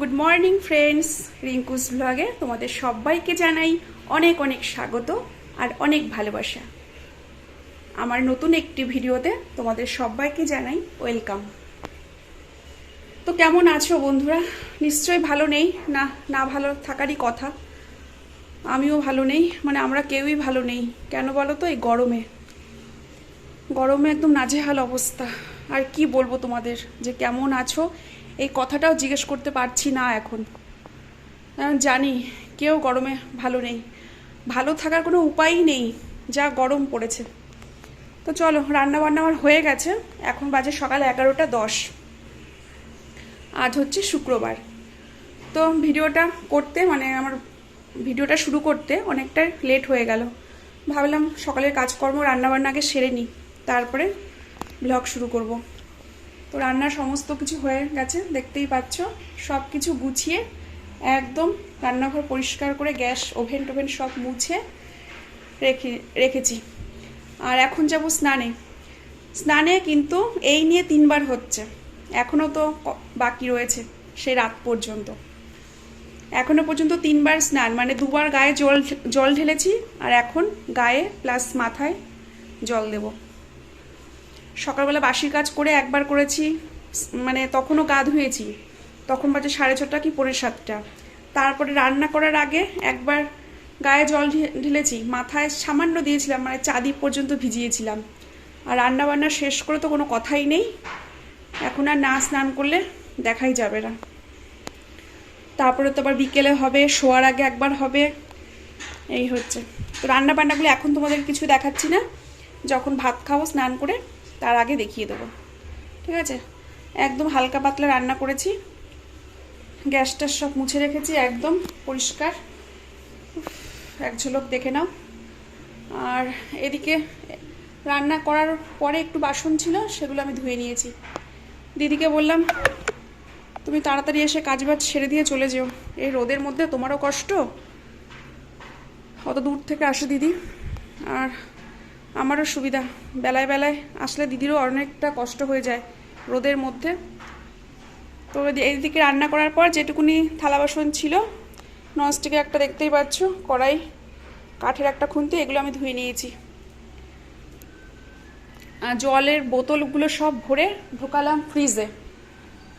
Good morning friends Rinku's ব্লগে তোমাদের সবাইকে জানাই অনেক অনেক স্বাগত আর অনেক ভালোবাসা। আমার নতুন একটি ভিডিওতে তোমাদের সবাইকে জানাই ওয়েলকাম তো কেমন আছো বন্ধুরা? নিশ্চয়ই ভালো নেই? না না ভালো থাকারই কথা। আমিও ভালো নেই মানে আমরা কেউই ভালো নেই। কেন বলো তো? এই গরমে। গরমে একদম নাজেহাল অবস্থা। আর কি বলব তোমাদের যে কেমন আছো? এই কথাটাও জিজ্ঞেস করতে পারছি না এখন। জানি কেউ গরমে ভালো নেই। ভালো থাকার কোনো উপায়ই নেই, যা গরম পড়েছে। তো চলো রান্না বান্না আমার হয়ে গেছে। এখন বাজে সকাল এগারোটা দশ। আজ হচ্ছে শুক্রবার। তো ভিডিওটা করতে মানে আমার ভিডিওটা শুরু করতে অনেকটা লেট হয়ে গেল। ভাবলাম সকালের কাজকর্ম, রান্নাবান্না আগে সেরে নিই। তারপরে ব্লগ শুরু করব। তো রান্নার সমস্ত কিছু হয়ে গেছে, দেখতেই পাচ্ছ। সব কিছু গুছিয়ে একদম রান্নাঘর পরিষ্কার করে গ্যাস ওভেন টোভেন সব মুছে রেখে, রেখেছি। আর এখন যাব স্নানে। স্নানে কিন্তু এই নিয়ে তিনবার হচ্ছে। এখনও তো বাকি রয়েছে সেই রাত পর্যন্ত। এখনও পর্যন্ত তিনবার স্নান মানে দুবার গায়ে জল জল ঢেলেছি আর এখন গায়ে প্লাস মাথায় জল দেব। সকালবেলা বাসির কাজ করে একবার করেছি মানে তখনও গা ধুয়েছি। তখন বাজে সাড়ে ছটা কি পৌনে সাতটা। তারপরে রান্না করার আগে একবার গায়ে জল ঢেলেছি, মাথায় সামান্য দিয়েছিলাম মানে চাঁদি পর্যন্ত ভিজিয়েছিলাম। আর রান্না বান্না শেষ করে তো কোনো কথাই নেই। এখন আর না স্নান করলে দেখাই যাবে না। তারপরে তো আবার বিকেলে হবে, শোয়ার আগে একবার হবে। এই হচ্ছে। তো রান্না বান্নাগুলো এখন তোমাদের কিছু দেখাচ্ছি না। যখন ভাত খাব স্নান করে তার আগে দেখিয়ে দেবো। ঠিক আছে? একদম হালকা পাতলা রান্না করেছি। গ্যাসটা সব মুছে রেখেছি, একদম পরিষ্কার। এক ঝলক দেখে নাও। আর এদিকে রান্না করার পরে একটু বাসন ছিল, সেগুলো আমি ধুয়ে নিয়েছি। দিদিকে বললাম, তুমি তাড়াতাড়ি এসে কাজ বাজ ছেড়ে দিয়ে চলে যেও। এই রোদের মধ্যে তোমারও কষ্ট? অত দূর থেকে আসে দিদি। আর আমারও সুবিধা। বেলায় বেলায় আসলে দিদিরও অনেকটা কষ্ট হয়ে যায় রোদের মধ্যে। তো এইদিকে রান্না করার পর যেটুকুনি থালা বাসন ছিল ননস্টিকে একটা দেখতেই পাচ্ছ, কড়াই, কাঠের একটা খুন্তি, এগুলো আমি ধুয়ে নিয়েছি। আর জলের বোতলগুলো সব ভরে ঢোকালাম ফ্রিজে।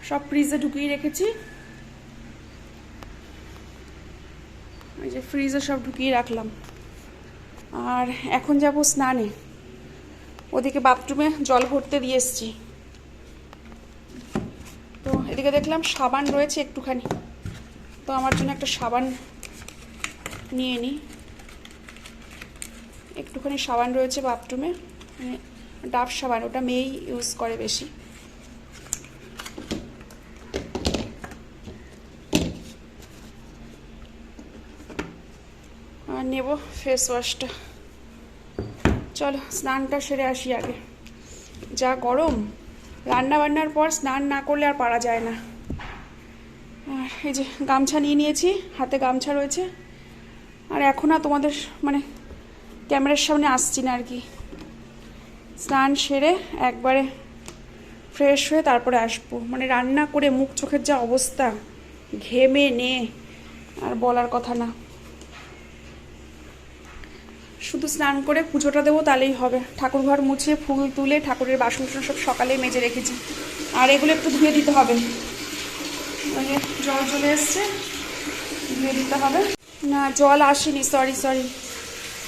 সব ফ্রিজে ঢুকিয়ে রেখেছি। এই যে ফ্রিজে সব ঢুকিয়ে রাখলাম। আর এখন যাব স্নানে। ওদিকে বাথরুমে জল ভরতে দিয়ে এসছি। তো এদিকে দেখলাম সাবান রয়েছে একটুখানি। তো আমার জন্য একটা সাবান নিয়ে নিই একটুখানি সাবান রয়েছে বাথরুমে মানে ডাব সাবান, ওটা মেয়েই ইউজ করে বেশি। আর নেব ফেস ওয়াশটা চলো, স্নানটা সেরে আসি আগে। যা গরম রান্না বান্নার পর স্নান না করলে আর পারা যায় না। আর এই যে গামছা নিয়ে নিয়েছি, হাতে গামছা রয়েছে। আর এখন আর তোমাদের মানে ক্যামেরার সামনে আসছি না আর কি। স্নান সেরে একবারে ফ্রেশ হয়ে তারপরে আসব। মানে রান্না করে মুখ চোখের যা অবস্থা, ঘেমে নে, আর বলার কথা না। শুধু স্নান করে পুজোটা দেবো, তাহলেই হবে। ঠাকুর ঘর মুছে ফুল তুলে ঠাকুরের বাসন সব সকালে মেজে রেখেছি। আর এগুলো একটু ধুয়ে দিতে হবে। জল চলে এসছে, ধুয়ে দিতে হবে। না, জল আসেনি সরি সরি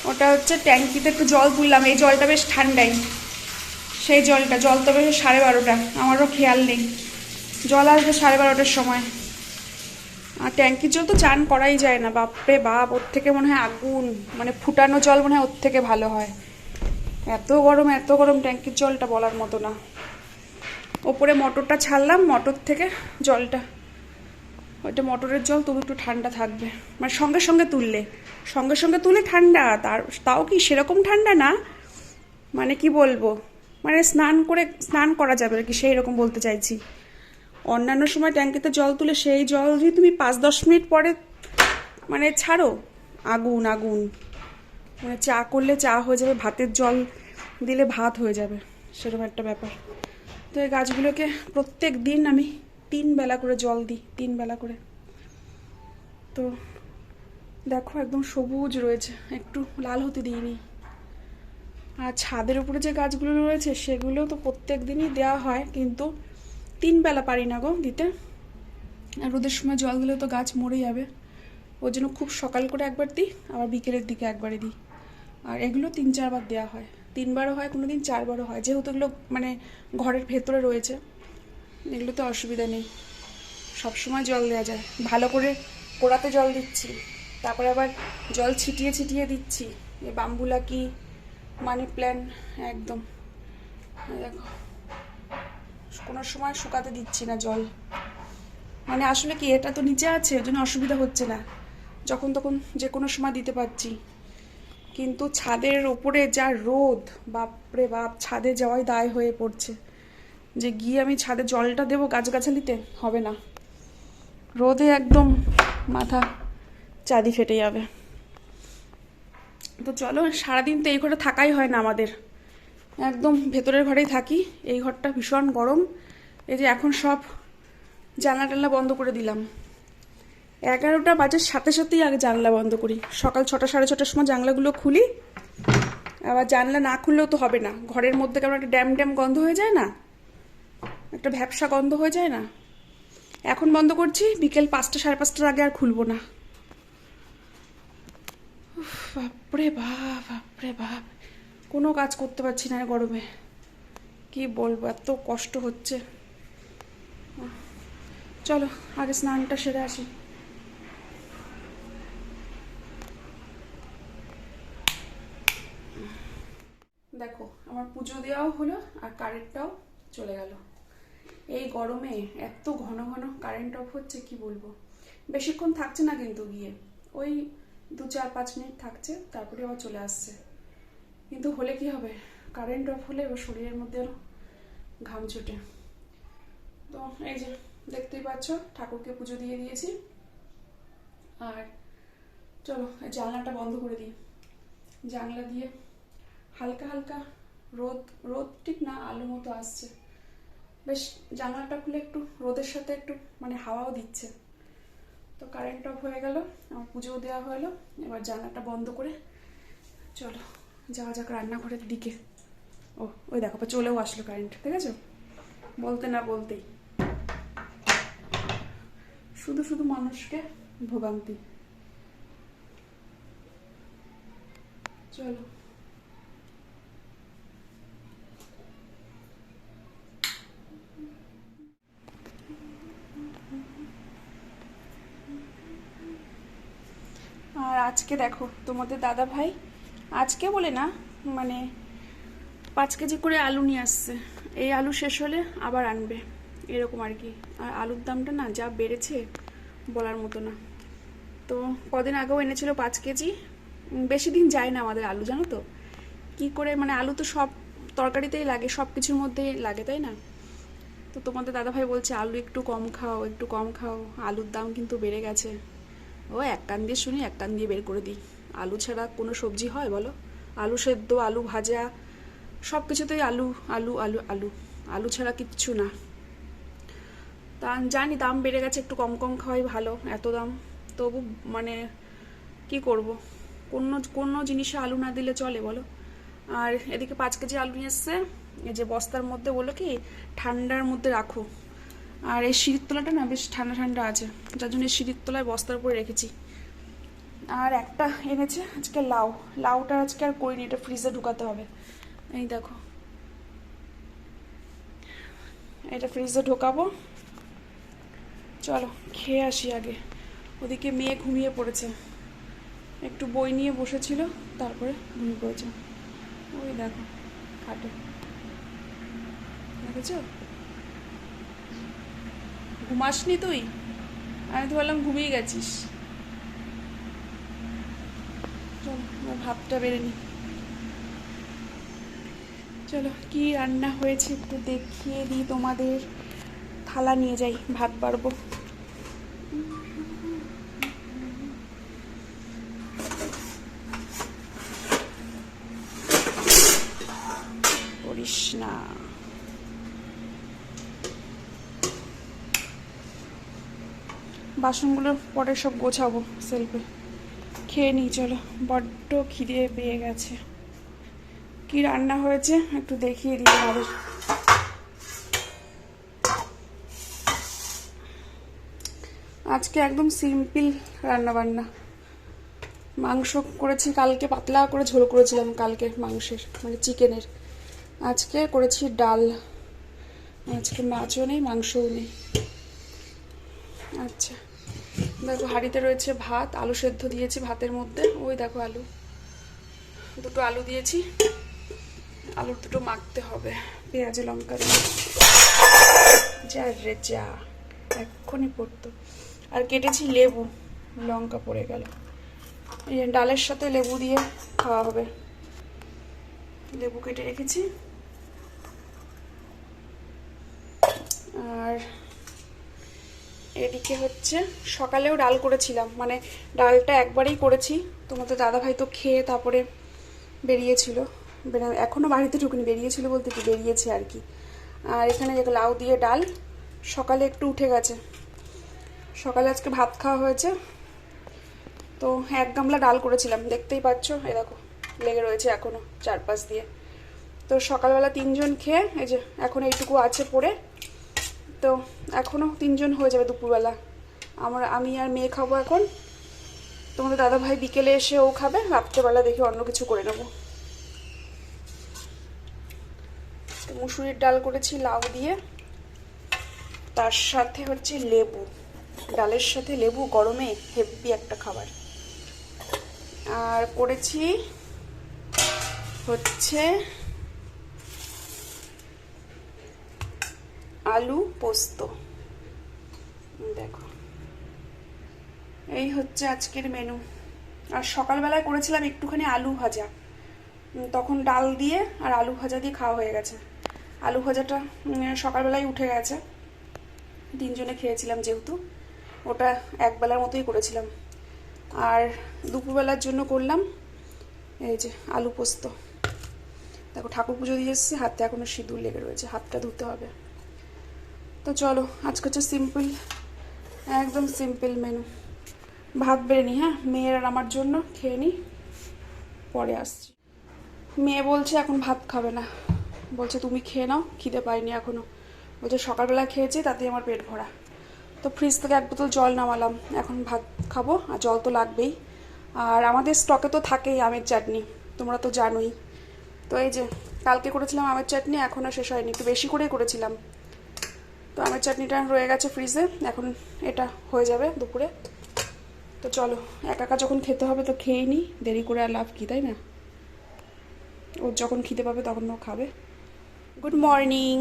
ওটা হচ্ছে ট্যাঙ্কিতে একটু জল তুললাম, এই জলটা বেশ ঠান্ডাই। সেই জলটা, জল তো বেশ সাড়ে বারোটা, আমারও খেয়াল নেই। জল আসবে সাড়ে বারোটার সময়। আর ট্যাঙ্কির জল তো চান করাই যায় না, বাপরে বাপ, ওর থেকে মনে হয় আগুন মানে ফুটানো জল মনে হয় ওর থেকে ভালো হয়। এত গরম এত গরম ট্যাঙ্কির জলটা বলার মতো না। ওপরে মোটরটা ছাড়লাম, মোটর থেকে জলটা। ওইটা মোটরের জল তবু একটু ঠান্ডা থাকবে। মানে সঙ্গে সঙ্গে তুললে, সঙ্গে সঙ্গে তুলে ঠান্ডা, তার, তাও কি সেরকম ঠান্ডা না? মানে কি বলব? মানে স্নান করে, স্নান করা যাবে আর কি, সেই রকম বলতে চাইছি। অন্যান্য সময় ট্যাঙ্কিতে জল তুলে সেই জল যদি তুমি পাঁচ, দশ মিনিট পরে মানে ছাড়ো। আগুন আগুন। মানে চা করলে চা হয়ে যাবে, ভাতের জল দিলে ভাত হয়ে যাবে। সেরকম একটা ব্যাপার। তো এই গাছগুলোকে প্রত্যেক দিন আমি তিন বেলা করে জল দিই, তিন বেলা করে। তো দেখো একদম সবুজ রয়েছে, একটু লাল হতে দিইনি। আর ছাদের উপরে যে গাছগুলো রয়েছে, সেগুলো তো প্রত্যেক দিনই দেওয়া হয়, কিন্তু তিন বেলা পারি না গো দিতে। আর রোদের সময় জল দিলে তো গাছ মরে যাবে। ওই জন্য খুব সকাল করে একবার দিই, আবার বিকেলের দিকে একবারে দিই। আর এগুলো তিন চারবার দেওয়া হয়। তিনবারও হয় কোনো দিন চারবারও হয়। যেহেতু এগুলো মানে ঘরের ভেতরে রয়েছে এগুলো তো অসুবিধা নেই। সবসময় জল দেওয়া যায়। ভালো করে কোড়াতে জল দিচ্ছি, তারপরে আবার জল ছিটিয়ে ছিটিয়ে দিচ্ছি। বাম্বুলা কি মানি প্ল্যান একদম। দেখো। কোনো সময় শুকাতে দিচ্ছি না জল। মানে আসলে কি, এটা তো নিচে আছে, ওই জন্য অসুবিধা হচ্ছে না। যখন তখন যে কোনো সময় দিতে পারছি। কিন্তু ছাদের ওপরে যা রোদ, বাপরে বাপ, ছাদে যাওয়াই দায় হয়ে পড়ছে। যে গিয়ে আমি ছাদে জলটা দেবো গাছগাছালিতে? হবে না। রোদে একদম মাথা চাঁদি ফেটে যাবে। তো চলো, সারাদিন তো এই ঘরে থাকাই হয় না আমাদের। একদম ভেতরের ঘরেই থাকি। এই ঘরটা ভীষণ গরম। এই যে এখন সব জানলা টানলা বন্ধ করে দিলাম। এগারোটা বাজার সাথে সাথেই আগে জানলা বন্ধ করি। সকাল ছটা, সাড়ে ছটার সময় জানলাগুলো খুলি। আবার জানলা না খুললেও তো হবে না। ঘরের মধ্যে কেমন একটা ড্যাম ড্যাম গন্ধ হয়ে যায় না? একটা ভ্যাবসা গন্ধ হয়ে যায় না? এখন বন্ধ করছি। বিকেল পাঁচটা, সাড়ে পাঁচটার আগে আর খুলবো না। বাপরে বাপ বাপরে বাপ। কোনো কাজ করতে পারছি না গরমে। কি বলব, এত কষ্ট হচ্ছে। চলো, আগে স্নানটা সেরে আসি। দেখো, আমার পুজো দেওয়াও হলো আর কারেন্টটাও চলে গেল। এই গরমে এত ঘন ঘন কারেন্ট অফ হচ্ছে, কি বলব? বেশিক্ষণ থাকছে না কিন্তু গিয়ে। ওই দু চার পাঁচ মিনিট থাকছে, তারপরে আবার চলে আসছে। কিন্তু হলে কি হবে? কারেন্ট অফ হলে এবার শরীরের মধ্যে ঘাম ছুটে। তো এই যে, দেখতেই পাচ্ছ, ঠাকুরকে পুজো দিয়ে দিয়েছি। আর চলো জানলাটা বন্ধ করে দিই। জানলা দিয়ে হালকা হালকা রোদ রোদ ঠিক না, আলো মতো আসছে। বেশ, জানলাটা খুলে একটু রোদের সাথে একটু মানে হাওয়াও দিচ্ছে। তো কারেন্ট অফ হয়ে গেল, আমার পুজোও দেওয়া হলো। এবার জানলাটা বন্ধ করে চলো। যাওয়া যাক রান্নাঘরের দিকে। ও, ওই দেখো চলেও আসলো কারেন্ট ঠিক আছে? বলতে না বলতেই। শুধু শুধু মানুষকে ভোগান্তি। চলো। আর আজকে দেখো, তোমাদের দাদা ভাই আজকে বলে না মানে পাঁচ কেজি করে আলু নিয়ে আসছে। এই আলু শেষ হলে আবার আনবে। এরকম আর কি। আর আলুর দামটা না, যা বেড়েছে বলার মতো না। তো কদিন আগেও এনেছিল পাঁচ কেজি। বেশি দিন যায় না আমাদের আলু, জানো তো? কি করে মানে আলু তো সব তরকারিতেই লাগে, সব কিছুর মধ্যেই লাগে, তাই না? তো তোমাদের দাদাভাই বলছে, আলু একটু কম খাও, একটু কম খাও, আলুর দাম কিন্তু বেড়ে গেছে। ও এক কান দিয়ে শুনি, এক কান দিয়ে বের করে দিই। আলু ছাড়া কোনো সবজি হয় বলো? আলু সেদ্ধ, আলু ভাজা সব কিছুতেই আলু আলু আলু আলু। আলু ছাড়া কিচ্ছু না। তা জানি দাম বেড়ে গেছে, একটু কম কম খাওয়াই ভালো, এত দাম। তবু মানে কি করব? কোনো কোনো জিনিসে আলু না দিলে চলে বলো? আর এদিকে পাঁচ কেজি আলু নিয়ে এসছে, এই যে বস্তার মধ্যে বলো কি, ঠান্ডার মধ্যে রাখো। আর এই সিঁড়ির তোলাটা না বেশ ঠান্ডা ঠান্ডা আছে, যার জন্য এই সিঁড়ির তোলায় বস্তার উপরে রেখেছি। আর একটা এনেছে আজকে লাউ। লাউটা আজকে আর করিনি, এটা ফ্রিজে ঢুকাতে হবে। এই দেখো। এটা ফ্রিজে ঢোকাবো। চলো, খেয়ে আসি আগে। ওদিকে মেয়ে ঘুমিয়ে পড়েছে। একটু বই নিয়ে বসেছিল, তারপরে ঘুমিয়ে পড়েছে। ওই দেখো, খাটে। দেখেছ? ঘুমাসনি তুই? আমি তো বললাম ঘুমিয়ে গেছিস। চল আমার ভাতটা বেড়ে নি। চলো, কি রান্না হয়েছে একটু দেখিয়ে দিই তোমাদের। থালা নিয়ে যাই, ভাত বাড়বো বাসনগুলো পরে সব গোছাবো সেলফে খেয়ে নিই চলো। বড্ড খিদে পেয়ে গেছে। কি রান্না হয়েছে? একটু দেখিয়ে দিই আমাদের আজকে একদম সিম্পল রান্না বান্না মাংস করেছি কালকে, পাতলা করে ঝোল করেছিলাম কালকে মাংসের মানে চিকেনের। আজকে করেছি ডাল। আজকে মাছও নেই, মাংসও নেই। আচ্ছা। দেখো, হাঁড়িতে রয়েছে ভাত, আলু সেদ্ধ দিয়েছি ভাতের মধ্যে। ওই দেখো আলু। দুটো আলু দিয়েছি। আলুর দুটো মাখতে হবে। পেঁয়াজে, লঙ্কা যা রে যা, এক্ষুনি পড়তো। আর কেটেছি লেবু, লঙ্কা পড়ে গেল। ডালের সাথে লেবু দিয়ে খাওয়া হবে। লেবু কেটে রেখেছি। আর এদিকে হচ্ছে সকালেও ডাল করেছিলাম। মানে ডালটা একবারেই করেছি। তোমাদের দাদাভাই তো খেয়ে তারপরে বেরিয়েছিল। বেরা- এখনও বাড়িতে ঢুকিনি, বেরিয়েছিল বলতে কি? বেরিয়েছে আর কি। আর এখানে দেখো লাউ দিয়ে ডাল, সকালে একটু উঠে গেছে। সকালে আজকে ভাত খাওয়া হয়েছে। তো এক গামলা ডাল করেছিলাম। দেখতেই পাচ্ছ এ দেখো, লেগে রয়েছে এখনও চারপাশ দিয়ে। তো সকালবেলা তিনজন খেয়ে, এই যে এখন এইটুকু আছে পড়ে তো এখনও তিনজন হয়ে যাবে দুপুরবেলা। আমার, আমি আর মেয়ে খাব এখন। তোমাদের দাদা ভাই বিকেলে এসে ও খাবে, রাত্রেবেলা দেখি অন্য কিছু করে নেব। মুসুরির ডাল করেছি লাউ দিয়ে। তার সাথে হচ্ছে লেবু। ডালের সাথে লেবু, গরমে হেভি একটা খাবার। আর করেছি হচ্ছে আলু পোস্ত। দেখো। এই হচ্ছে আজকের মেনু আর সকালবেলায় করেছিলাম একটুখানি আলু ভাজা। তখন ডাল দিয়ে আর আলু ভাজা দিয়ে খাওয়া হয়ে গেছে। আলু ভাজাটা সকালবেলায় উঠে গেছে। তিনজনে খেয়েছিলাম যেহেতু। ওটা একবেলার মতোই করেছিলাম। আর দুপুরবেলার জন্য করলাম এই যে আলু পোস্ত। দেখো, ঠাকুর পুজো দিয়ে এসেছি, হাতে এখনও সিঁদুর লেগে রয়েছে। হাতটা ধুতে হবে। তো চলো, আজকে হচ্ছে সিম্পল একদম সিম্পল মেনু ভাত বেড়ে নিই হ্যাঁ? মেয়ের আর আমার জন্য, খেয়ে নিই পরে আসছি। মেয়ে বলছে এখন ভাত খাবে না। বলছে, তুমি খেয়ে নাও, খিদে পাইনি এখনও বলছে, সকালবেলা খেয়েছি তাতে আমার পেট ভরা। তো ফ্রিজ থেকে এক বোতল জল নামালাম। এখন ভাত খাব, আর জল তো লাগবেই। আর আমাদের স্টকে তো থাকেই আমের চাটনি, তোমরা তো জানোই। তো এই যে, কালকে করেছিলাম আমের চাটনি এখনও শেষ হয়নি, একটু বেশি করেই করেছিলাম। তো আমের চাটনিটা রয়ে গেছে ফ্রিজে এখন এটা হয়ে যাবে দুপুরে। তো চলো একা একা যখন খেতে হবে তো খেয়েই নিই দেরি করে আর লাভ কি, তাই না? ওর যখন খিদে পাবে তখন ও খাবে। গুড মর্নিং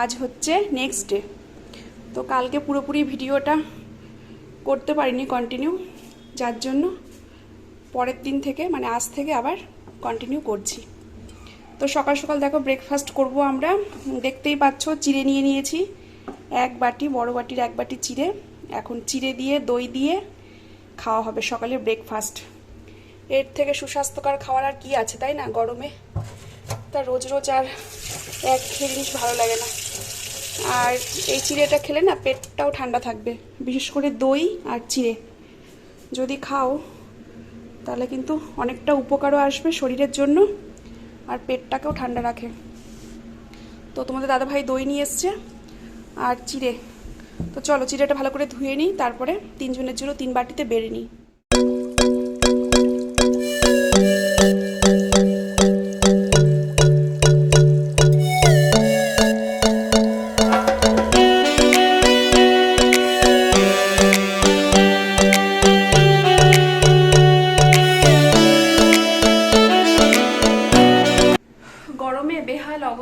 আজ হচ্ছে নেক্সট ডে তো কালকে পুরোপুরি ভিডিওটা করতে পারিনি কন্টিনিউ যার জন্য পরের দিন থেকে মানে আজ থেকে আবার কন্টিনিউ করছি। তো সকাল সকাল দেখো ব্রেকফাস্ট করব আমরা। দেখতেই পাচ্ছ, চিড়ে নিয়ে নিয়েছি। এক বাটি, বড় বাটির এক বাটি চিড়ে। এখন চিড়ে দিয়ে, দই দিয়ে খাওয়া হবে সকালে ব্রেকফাস্ট এর থেকে সুস্বাস্থ্যকর খাবার আর কি আছে, তাই না, গরমে? তা রোজ রোজ আর এক জিনিস ভালো লাগে না। আর এই চিড়েটা খেলে না পেটটাও ঠান্ডা থাকবে, বিশেষ করে দই আর চিড়ে। যদি খাও, তাহলে কিন্তু অনেকটা উপকারও আসবে শরীরের জন্য আর পেটটাকেও ঠান্ডা রাখে। তো তোমাদের দাদাভাই দই নিয়ে এসছে। আর চিড়ে। তো চলো, চিড়েটা ভালো করে ধুয়ে নিই, তারপরে তিনজনের জন্য তিন বাটিতে বেড়ে নিই।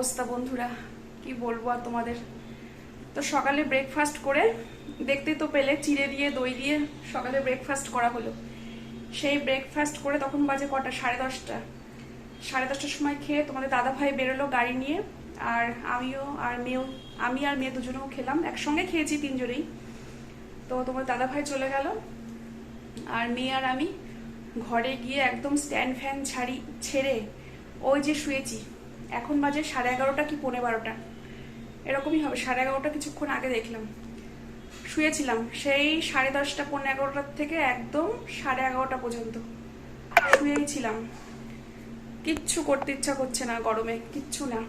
অবস্থা বন্ধুরা, কি বলব আর তোমাদের? তো সকালে ব্রেকফাস্ট করে দেখতে তো পেলে, চিড়ে দিয়ে, দই দিয়ে সকালে ব্রেকফাস্ট করা হলো। সেই ব্রেকফাস্ট করে তখন বাজে কটা? সাড়ে দশটা। সাড়ে দশটার সময় খেয়ে তোমাদের দাদা ভাই বেরোলো গাড়ি নিয়ে, আর আমিও আর মেয়েও, আমি আর মেয়ে দুজনেও খেলাম। একসঙ্গে খেয়েছি তিনজনেই। তো তোমার দাদা ভাই চলে গেল, আর মেয়ে আর আমি ঘরে গিয়ে একদম স্ট্যান্ড ফ্যান ছাড়ি, ছেড়ে ওই যে শুয়েছি। এখন বাজে সাড়ে এগারোটা কি পৌনে বারোটা? এরকমই হবে, সাড়ে এগারোটা কিছুক্ষণ আগে দেখলাম। শুয়েছিলাম, সেই সাড়ে দশটা পনেরো এগারোটার থেকে একদম সাড়ে এগারোটা পর্যন্ত। শুয়েই ছিলাম। কিচ্ছু করতে ইচ্ছা করছে না গরমে, কিচ্ছু না।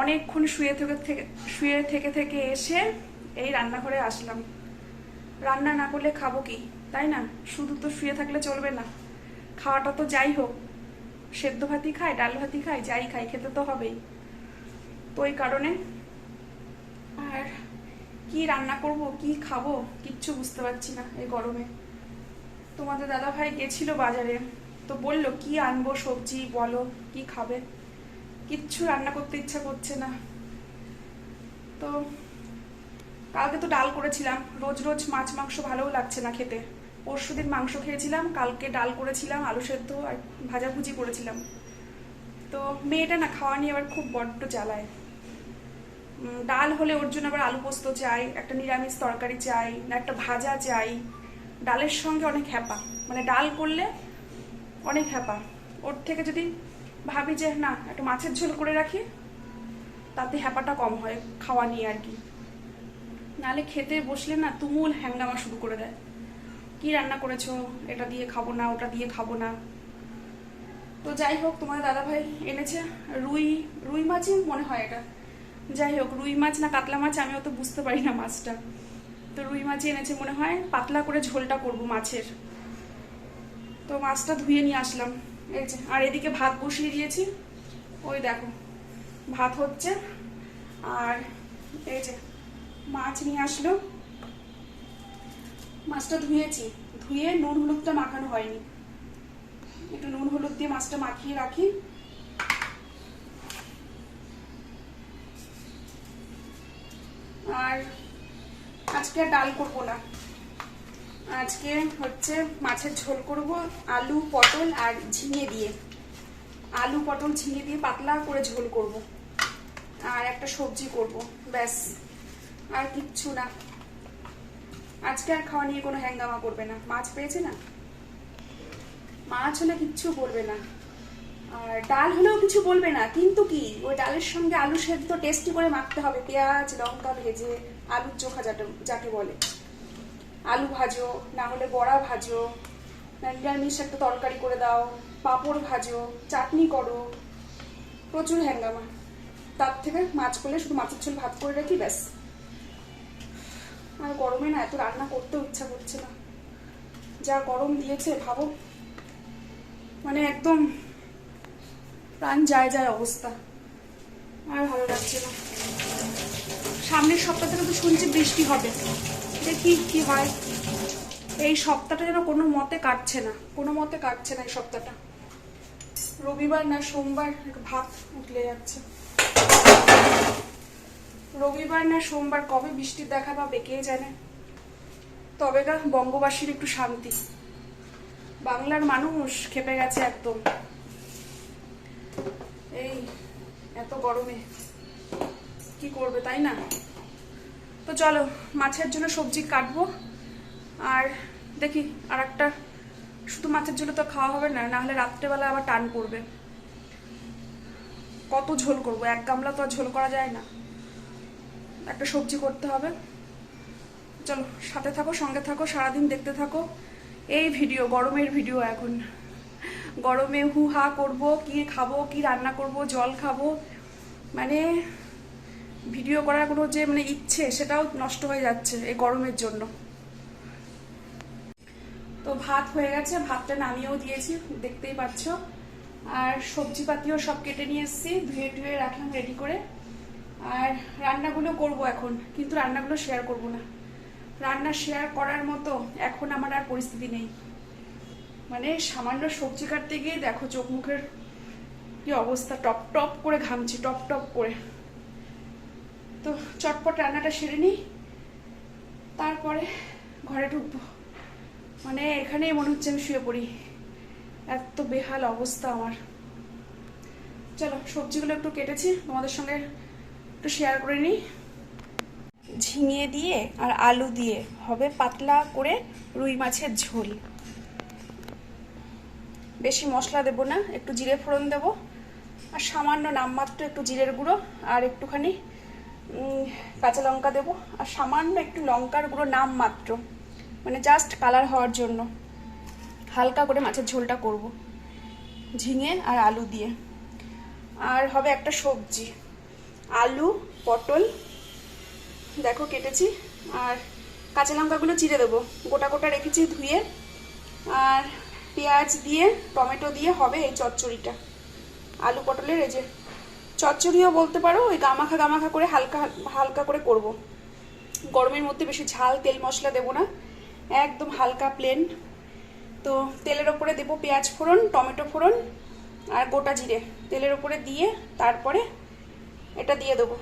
অনেকক্ষণ শুয়ে থেকে শুয়ে থেকে থেকে এসে এই রান্নাঘরে আসলাম। রান্না না করলে খাব কি, তাই না? শুধু তো শুয়ে থাকলে চলবে না। খাওয়াটা তো যাই হোক, সেদ্ধ ভাতই খাই ডাল ভাতই খাই যাই খাই খেতে তো হবেই। তো ওই কারণে। আর কি রান্না করব, কি খাব, কিচ্ছু বুঝতে পারছি না এই গরমে। তোমাদের দাদা ভাই গেছিল বাজারে, তো বলল, কি আনব সবজি, বলো, কি খাবে? কিচ্ছু রান্না করতে ইচ্ছা করছে না। তো কালকে তো ডাল করেছিলাম, রোজ রোজ মাছ, মাংস ভালোও লাগছে না খেতে। পরশু দিন মাংস খেয়েছিলাম, কালকে ডাল করেছিলাম, আলু সেদ্ধ আর ভাজাভুজি করেছিলাম। তো মেয়েটা না খাওয়া নিয়ে আবার খুব বড্ড জ্বালায়। ডাল হলে ওর জন্য আবার আলু পোস্ত চাই, একটা নিরামিষ তরকারি চাই, না একটা ভাজা চাই। ডালের সঙ্গে অনেক হ্যাপা। মানে ডাল করলে অনেক হ্যাপা। ওর থেকে যদি ভাবি যে, না, একটু মাছের ঝোল করে রাখি, তাতে হ্যাপাটা কম হয় খাওয়া নিয়ে আর কি। নালে খেতে বসলে না তুমুল হ্যাঙ্গামা শুরু করে দেয়। কি রান্না করেছ? এটা দিয়ে খাব না, ওটা দিয়ে খাব না। তো যাই হোক তোমার দাদা ভাই এনেছে। রুই রুই মাছই মনে হয় এটা। যাই হোক, রুই মাছ না কাতলা মাছ আমি তো বুঝতে পারি না মাছটা। তো রুই মাছই এনেছে, মনে হয় পাতলা করে ঝোলটা করব মাছের। তো মাছটা ধুয়ে নিয়ে আসলাম। এই যে, আর এদিকে ভাত বসিয়ে দিয়েছি। ওই দেখো, ভাত হচ্ছে। আর এই যে, মাছ নিয়ে আসলো। মাছটা ধুয়েছি। ধুয়ে নুন হলুদটা মাখানো হয়নি। একটু নুন হলুদ দিয়ে মাছটা মাখিয়ে রাখি। আর আজকে ডাল করব না। আজকে হচ্ছে মাছের ঝোল করব, আলু, পটল আর ঝিঙে দিয়ে। আলু, পটল, ঝিঙে দিয়ে পাতলা করে ঝোল করব। আর একটা সবজি করব, ব্যাস। আর কিচ্ছু না। আজকে আর খাওয়া নিয়ে কোনো হ্যাঙ্গামা করবে না। মাছ পেয়েছে না? মাছ হলে কিচ্ছু বলবে না। আর ডাল হলেও কিছু বলবে না, কিন্তু কি? ওই ডালের সঙ্গে আলু সেদ্ধ টেস্টি করে মাখতে হবে। পেঁয়াজ, লঙ্কা ভেজে আলুর চোখা যাতে, যাকে বলে। আলু ভাজো, না হলে বড়া ভাজো নিরামিষ একটা তরকারি করে দাও, পাঁপড় ভাজো, চাটনি করো। প্রচুর হ্যাঙ্গামা। তার থেকে মাছ করলে শুধু মাছের ঝোল ভাত করে রাখি, ব্যাস। আর গরমে না এত রান্না করতেও ইচ্ছা করছে না। যা গরম দিয়েছে, ভাবো। মানে একদম প্রাণ যায় যায় অবস্থা। আর ভালো লাগছে না। সামনের সপ্তাহ থেকে তো শুনছি বৃষ্টি হবে। দেখি কি হয়? এই সপ্তাহটা যেন কোনো মতে কাটছে না। কোনো মতে কাটছে না এই সপ্তাহটা। রবিবার না সোমবার ভাত উঠলে যাচ্ছে। রবিবার না সোমবার, কবে বৃষ্টির দেখা পাবে কে জানে? তবে গা বঙ্গবাসীর একটু শান্তি। বাংলার মানুষ খেপে গেছে একদম। এই, এত গরমে। কি করবে, তাই না? তো চলো, মাছের জন্য সবজি কাটবো। আর দেখি আর একটা শুধু মাছের জন্য তো খাওয়া হবে না, নাহলে রাত্রেবেলা আবার টান পড়বে। কত ঝোল করব, এক গামলা তো আর ঝোল করা যায় না। একটা সবজি করতে হবে। চলো, সাথে থাকো, সঙ্গে থাকো, সারাদিন দেখতে থাকো। এই ভিডিও, গরমের ভিডিও এখন। গরমে হু হা করব, কি খাব, কি রান্না করব, জল খাব। মানে ভিডিও করার কোনো যে মানে ইচ্ছে, সেটাও নষ্ট হয়ে যাচ্ছে এই গরমের জন্য। তো ভাত হয়ে গেছে, ভাতটা নামিয়েও দিয়েছি, দেখতেই পাচ্ছ। আর সবজি পাতিও সব কেটে নিয়ে এসেছি, ধুয়ে টুয়ে রাখলাম রেডি করে। আর রান্নাগুলো করব এখন, কিন্তু রান্নাগুলো শেয়ার করব না। রান্না শেয়ার করার মতো এখন আমার আর পরিস্থিতি নেই। মানে সামান্য সবজি কাটতে গিয়ে দেখো চোখ মুখের কি অবস্থা, টপ টপ করে ঘামছি, টপ টপ করে। তো চটপট রান্নাটা সেরে নিই, তারপরে ঘরে ঢুকবো। মানে এখানেই মনে হচ্ছে আমি শুয়ে পড়ি। এত বেহাল অবস্থা আমার। চলো, সবজিগুলো একটু কেটেছি, তোমাদের সঙ্গে একটু শেয়ার করে নিই। ঝিঙে দিয়ে আর আলু দিয়ে, হবে পাতলা করে রুই মাছের ঝোল। বেশি মশলা দেবো না, একটু জিরে ফোড়ন দেবো, আর সামান্য নামমাত্র একটু জিরের গুঁড়ো, আর একটুখানি কাঁচা লঙ্কা দেবো, আর সামান্য একটু লঙ্কার গুঁড়ো নামমাত্র মানে জাস্ট কালার হওয়ার জন্য। হালকা করে মাছের ঝোলটা করব, ঝিঙে আর আলু দিয়ে। আর হবে একটা সবজি, আলু, পটল, দেখো কেটেছি, আর কাঁচা লঙ্কাগুলো চিড়ে দেবো, গোটা গোটা রেখেছি ধুয়ে, আর পেঁয়াজ দিয়ে, টমেটো দিয়ে হবে এই চচ্চড়িটা। আলু পটলের এই যে চচ্চড়িও বলতে পারো, ওই গামাখা গামাখা করে হালকা হালকা করে করব। গরমের মধ্যে বেশি ঝাল তেল মশলা দেবো না, একদম হালকা প্লেন তো তেলের ওপরে দেবো পেঁয়াজ ফোড়ন, টমেটো ফোড়ন আর গোটা জিরে। তেলের ওপরে দিয়ে তারপরে এটা দিয়ে দেবো,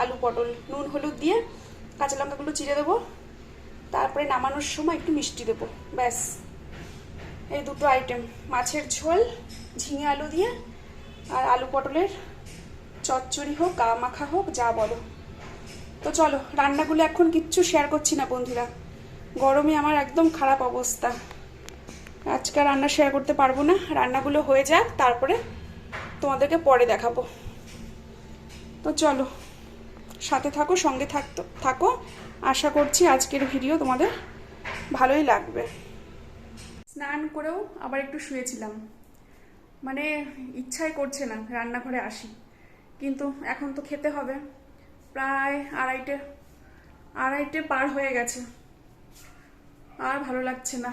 আলু পটল, নুন হলুদ দিয়ে কাঁচা লঙ্কাগুলো চিড়ে দেবো। তারপরে নামানোর সময় একটু মিষ্টি দেবো, ব্যাস। এই দুটো আইটেম মাছের ঝোল, ঝিঙে আলু দিয়ে, আর আলু পটলের চচ্চড়ি হোক, গা মাখা হোক, যা বলো। তো চলো, রান্নাগুলো এখন কিচ্ছু শেয়ার করছি না বন্ধুরা। গরমে আমার একদম খারাপ অবস্থা। আজকে রান্না শেয়ার করতে পারব না। রান্নাগুলো হয়ে যাক, তারপরে তোমাদেরকে পরে দেখাবো। তো চলো, সাথে থাকো, সঙ্গে থাকতো, থাকো। আশা করছি আজকের ভিডিও তোমাদের ভালোই লাগবে। স্নান করেও আবার একটু শুয়েছিলাম। মানে ইচ্ছাই করছে না রান্নাঘরে আসি। কিন্তু এখন তো খেতে হবে। প্রায় আড়াইটে আড়াইটে পার হয়ে গেছে। আর ভালো লাগছে না,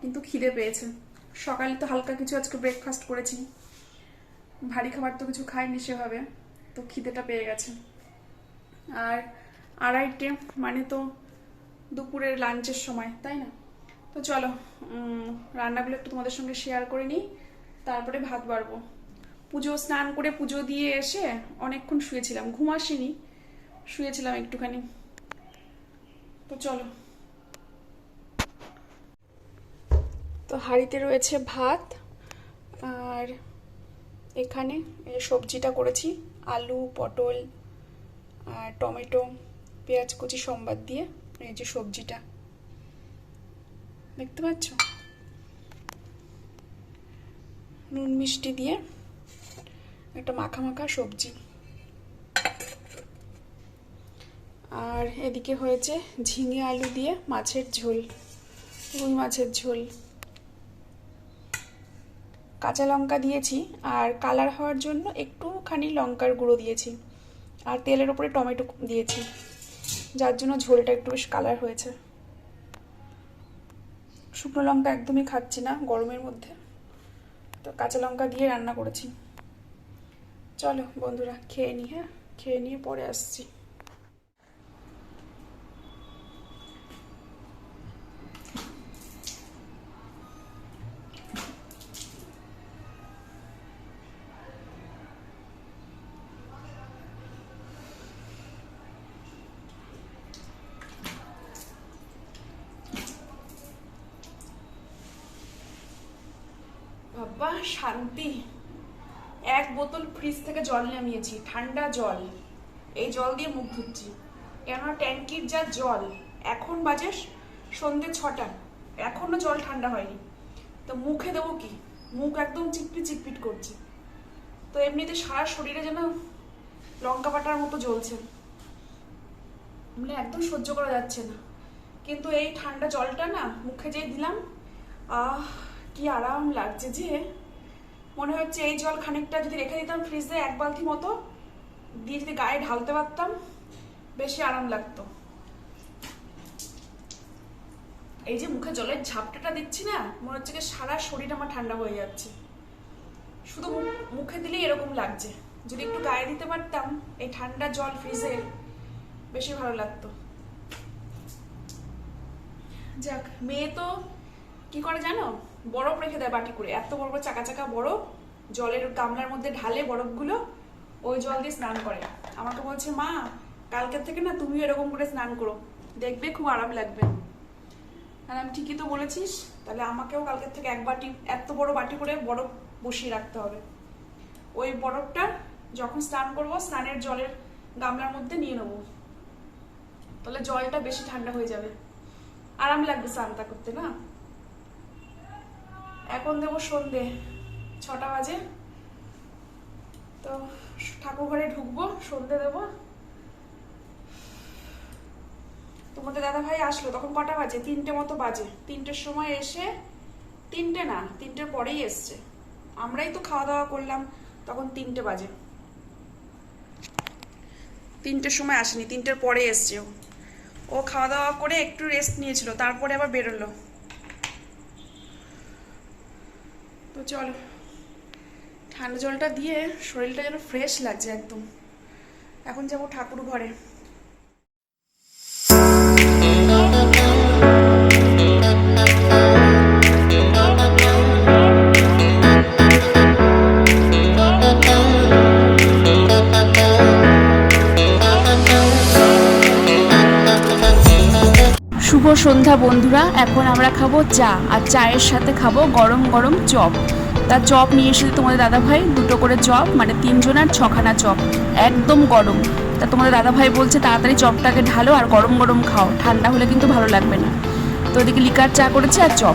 কিন্তু খিদে পেয়েছে। সকালে তো হালকা কিছু আজকে ব্রেকফাস্ট করেছি। ভারী খাবার তো কিছু খাইনি সেভাবে, তো খিদেটা পেয়ে গেছে। আর আড়াইটে মানে তো দুপুরের লাঞ্চের সময়, তাই না? তো চলো রান্নাগুলো একটু তোমাদের সঙ্গে শেয়ার করে নিই। তারপরে ভাত বাড়বো। পুজো, স্নান করে পুজো দিয়ে এসে অনেকক্ষণ শুয়েছিলাম। ঘুম আসেনি, শুয়েছিলাম একটুখানি। তো চলো। তো হাঁড়িতে রয়েছে ভাত, আর এখানে এই সবজিটা করেছি। আলু, পটল, আর টমেটো, পেঁয়াজ কুচি, সম্বাদ দিয়ে, এই যে সবজিটা। দেখতে পাচ্ছ? নুন মিষ্টি দিয়ে একটা মাখা মাখা সবজি। আর এদিকে হয়েছে ঝিঙে আলু দিয়ে মাছের ঝোল, রুই মাছের ঝোল। কাঁচা লঙ্কা দিয়েছি আর কালার হওয়ার জন্য একটুখানি লঙ্কার গুঁড়ো দিয়েছি আর তেলের উপরে টমেটো দিয়েছি, যার জন্য ঝোলটা একটু বেশ কালার হয়েছে। শুকনো লঙ্কা একদমই খাচ্ছি না, গরমের মধ্যে। তো কাঁচা লঙ্কা দিয়ে রান্না করেছি। চলো বন্ধুরা, খেয়ে নিই হ্যাঁ? খেয়ে নিয়ে পরে আসছি বাবা শান্তি এক বোতল ফ্রিজ থেকে জল নামিয়েছি, ঠান্ডা জল। এই জল দিয়ে মুখ ধুচ্ছি। কেননা ট্যাঙ্কির যা জল, এখন বাজে সন্ধ্যে ছটা। এখনও জল ঠান্ডা হয়নি। তো মুখে দেবো কি? মুখ একদম চিকপিট চিকপিট করছে। তো এমনিতে সারা শরীরে যেন লঙ্কা পাটার মতো জ্বলছে। মানে একদম সহ্য করা যাচ্ছে না। কিন্তু এই ঠান্ডা জলটা না মুখে যেই দিলাম। আহ, কি আরাম লাগছে যে মনে হচ্ছে এই জল খানিকটা যদি রেখে দিতাম ফ্রিজে এক বালতি মতো, দিয়ে যদি গায়ে ঢালতে পারতাম, বেশি আরাম লাগতো। এই যে মুখে জলের ঝাপটাটা দিচ্ছি না, মনে হচ্ছে সারা শরীর আমার ঠান্ডা হয়ে যাচ্ছে। শুধু মুখে দিলেই এরকম লাগছে। যদি একটু গায়ে দিতে পারতাম, এই ঠান্ডা জল ফ্রিজে বেশি ভালো লাগতো। যাক, মেয়ে তো কি করে জানো? বরফ রেখে দেয় বাটি করে। এত বড় বড় চাকা চাকা বরফ জলের গামলার মধ্যে ঢালে বরফগুলো ওই জল দিয়ে স্নান করে। আমাকে বলছে, মা, কালকের থেকে না তুমিও এরকম করে স্নান করো। দেখবে খুব আরাম লাগবে। আর আমি ঠিকই তো বলেছিস, তাহলে আমাকেও কালকের থেকে এক বাটি, এত বড় বাটি করে বরফ বসিয়ে রাখতে হবে। ওই বরফটা যখন স্নান করব, স্নানের জলের গামলার মধ্যে নিয়ে নেব। তাহলে জলটা বেশি ঠান্ডা হয়ে যাবে। আরাম লাগবে স্নানটা করতে, না? এখন দেবো সন্ধে, ছটা বাজে। তো ঠাকুর ঘরে ঢুকবো, সন্ধে দেবো। তোমাদের দাদা ভাই আসলো, তখন কটা বাজে? তিনটে মতো বাজে। তিনটের সময় এসে, তিনটে না তিনটের পরেই এসছে। আমরাই তো খাওয়া দাওয়া করলাম, তখন তিনটে বাজে। তিনটের সময় আসেনি, তিনটের পরে এসছে ও। খাওয়া দাওয়া করে একটু রেস্ট নিয়েছিল, তারপরে আবার বেরোলো। তো চল। ঠান্ডা জলটা দিয়ে শরীরটা যেন ফ্রেশ লাগছে একদম। এখন যাব ঠাকুর ঘরে সন্ধ্যা, বন্ধুরা। এখন আমরা খাব চা, আর চায়ের সাথে খাব গরম গরম চপ। তা চপ নিয়ে এসেছে তোমাদের দাদাভাই, দুটো করে চপ মানে তিনজনের ছখানা চপ। একদম গরম। তা তোমাদের দাদাভাই বলছে, তাড়াতাড়ি চপটাকে ঢালো আর গরম গরম খাও। ঠান্ডা হলে কিন্তু ভালো লাগবে না। তো ওদিকে লিকার চা করেছে আর চপ।